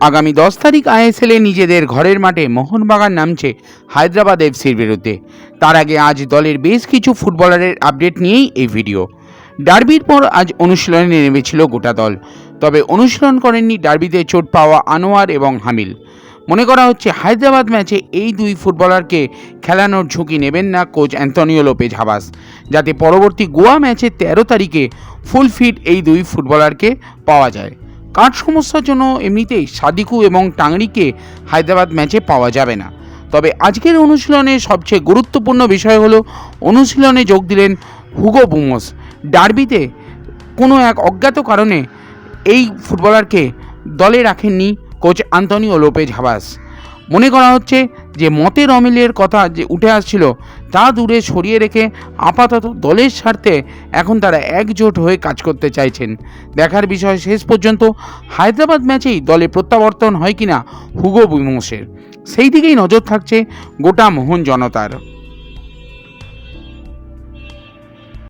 আগামী দশ তারিখ আইএসএলে নিজেদের ঘরের মাঠে মোহনবাগান নামছে হায়দ্রাবাদ এফসির বিরুদ্ধে। তার আগে আজ দলের বেশ কিছু ফুটবলারের আপডেট নিয়েই এই ভিডিও। ডার্বির পর আজ অনুশীলনে নেমেছিল গোটা দল, তবে অনুশীলন করেননি ডার্বিতে চোট পাওয়া আনোয়ার এবং হামিল। মনে করা হচ্ছে হায়দ্রাবাদ ম্যাচে এই দুই ফুটবলারকে খেলানোর ঝুঁকি নেবেন না কোচ অ্যান্তনিও লোপেজ হাবাস, যাতে পরবর্তী গোয়া ম্যাচে তেরো তারিখে ফুল ফিট এই দুই ফুটবলারকে পাওয়া যায়। কাঠ সমস্যার জন্য এমনিতেই সাদিকু এবং টাংরিকে হায়দ্রাবাদ ম্যাচে পাওয়া যাবে না? তবে আজকের অনুশীলনে সবচেয়ে গুরুত্বপূর্ণ বিষয় হলো, অনুশীলনে যোগ দিলেন হুগো বুমোস। ডার্বিতে কোনো এক অজ্ঞাত কারণে এই ফুটবলারকে দলে রাখেননি কোচ আন্তনিও লোপেজ হাবাস মনে করা হচ্ছে যে মতের অমিলের কথা যে উঠে আসছিল, তা দূরে সরিয়ে রেখে আপাতত দলের স্বার্থে এখন তারা একজোট হয়ে কাজ করতে চাইছেন। দেখার বিষয় শেষ পর্যন্ত হায়দ্রাবাদ ম্যাচেই দলে প্রত্যাবর্তন হয় কিনা হুগো বিমোসের। সেই দিকেই নজর থাকছে গোটা মোহন জনতার।